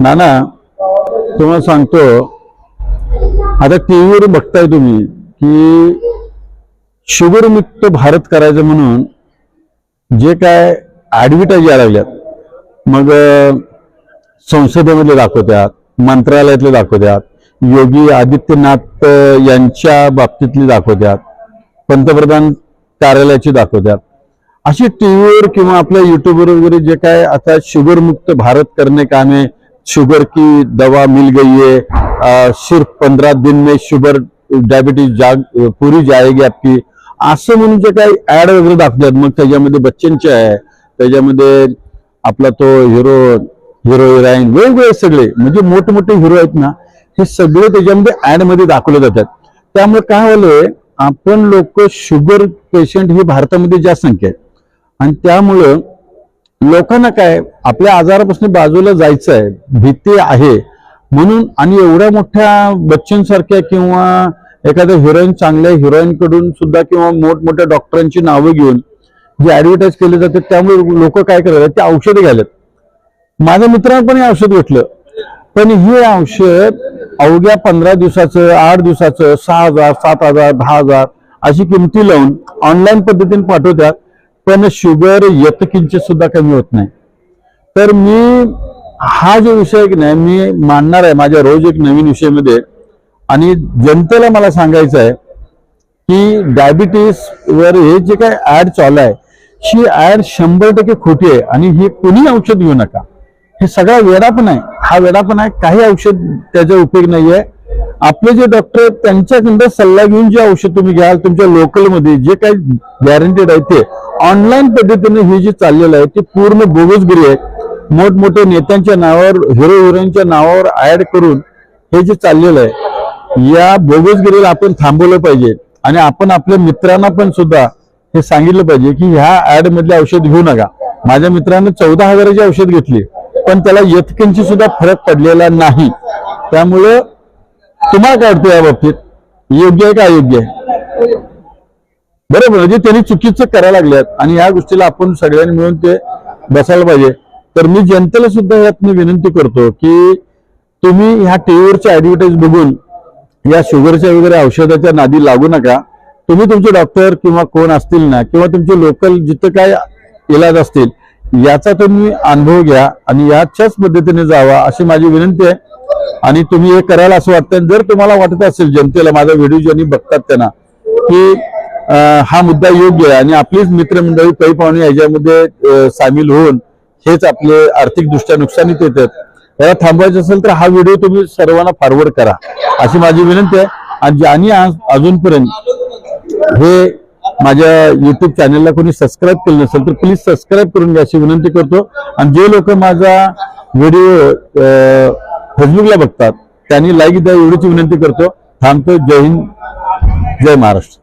नाना तुम्हाला सांगतो आता टीव्हीवर बघताय तुम्ही की शुगरमुक्त भारत करायचं म्हणून जे काय ऍडव्हर्टाईज यायला लागल्यात मग संसदेमध्ये संसदेमधले दाखवत्यात मंत्रालयातले दाखवत्यात योगी आदित्यनाथ यांच्या बाबतीतली दाखवत्यात पंतप्रधान कार्यालयाची दाखवत्यात. अशी टीव्हीवर किंवा आपल्या युट्यूबवर वगैरे जे काय आता शुगर मुक्त भारत करणे कामे शुगर की दवा मिल गई है सिर्फ पंधरा दिन में शुगर डायबिटीज जाग पुरी जाएगी आपकी. असं म्हणून जे काही ऍड वगैरे दाखवतात. मग त्याच्यामध्ये बच्चनचे आहे. त्याच्यामध्ये आपला तो हिरो हिरो हिराईन वेगवेगळे सगळे. म्हणजे मोठमोठे हिरो आहेत ना हे सगळे त्याच्यामध्ये ऍडमध्ये दाखवले जातात. त्यामुळे काय झालंय आपण लोक शुगर पेशंट ही भारतामध्ये जास्त संख्या आहेत. आणि त्यामुळं लोकांना काय आपल्या आजारापासून बाजूला जायचं आहे भीती आहे. म्हणून आणि एवढ्या मोठ्या बच्चनसारख्या किंवा एखाद्या हिरोईन चांगल्या हिरोईनकडून सुद्धा किंवा मोठमोठ्या डॉक्टरांची नावं घेऊन जे ऍडव्हर्टाईज केले जाते त्यामुळे लोक काय करतात ते औषध घ्यायलेत. माझ्या मित्रांना पण हे औषध भेटलं पण हे औषध अवघ्या पंधरा दिवसाचं आठ दिवसाचं सहा हजार सात हजार दहा हजार अशी किमती लावून ऑनलाईन पद्धतीने पाठवतात. पण शुगर यतकिंचित सुद्धा कमी होत नाही. तर मी हा जो विषय आहे की नाही मी मांडणार आहे. माझ्या रोज एक नवीन विषयामध्ये. आणि जनतेला मला सांगायचं आहे की डायबिटीस वर हे जे काय ऍड चालू आहे ही ऍड शंभर टक्के खोटी आहे. आणि हे कोणी औषध घेऊ नका. हे सगळा वेडापण आहे. हा वेडापण आहे. काही औषध त्याचा उपयोग नाही आहे. आपले जे डॉक्टर आहेत त्यांच्याकडं सल्ला घेऊन जे औषध तुम्ही घ्याल तुमच्या लोकलमध्ये जे काही गॅरंटेड आहे ते. ऑनलाईन पद्धतीने हे जे चाललेलं आहे ती पूर्ण बोगसगिरी आहे. मोठमोठे नेत्यांच्या नावावर हिरो हिरोईनच्या नावावर ऍड करून हे जे चाललेलं आहे या बोगसगिरीला आपण थांबवलं पाहिजे. आणि आपण आपल्या मित्रांना पण सुद्धा हे सांगितलं पाहिजे की ह्या ऍड मधले औषध घेऊ नका. माझ्या मित्राने चौदा हजाराची औषध घेतली पण त्याला यथकिंची सुद्धा फरक पडलेला नाही. त्यामुळं तुम्हाला काय वाटतं या बाबतीत? योग्य आहे का अयोग्य आहे? बरोबर म्हणजे त्यांनी चुकीचं करायला लागल्यात. आणि या गोष्टीला आपण सगळ्यांनी मिळून ते बसायला पाहिजे. तर मी जनतेला सुद्धा यातनं विनंती करतो की तुम्ही ह्या टीव्हीवरच्या ऍडव्हर्टाईज बघून या शुगरच्या वगैरे औषधाच्या नादी लागू नका. तुम्ही तुमचे डॉक्टर किंवा कोण असतील ना किंवा तुमचे लोकल जिथं काय इलाज असतील याचा तुम्ही अनुभव घ्या आणि याच्याच पद्धतीने जावा अशी माझी विनंती आहे. आणि तुम्ही हे करायला असं वाटतं जर तुम्हाला वाटत असेल जनतेला माझा व्हिडिओ ज्यांनी बघतात त्यांना की हा मुद्दा योग्य आहे. आणि आपलीच मित्रमंडळी पै पाहुणे याच्यामध्ये सामील होऊन हेच आपले आर्थिकदृष्ट्या नुकसानीत येतात. त्याला थांबवायचं असेल तर हा व्हिडिओ तुम्ही सर्वांना फॉरवर्ड करा अशी माझी विनंती आहे. आणि ज्यांनी आज अजूनपर्यंत हे माझ्या युट्यूब चॅनलला कोणी सबस्क्राईब केलं नसेल तर प्लीज सबस्क्राईब करून घ्या अशी विनंती करतो. आणि जे लोक माझा व्हिडिओ फेसबुकला बघतात त्यांनी लाईक द्या एवढीच विनंती करतो. थांबतो जय हिंद. जय महाराष्ट्र.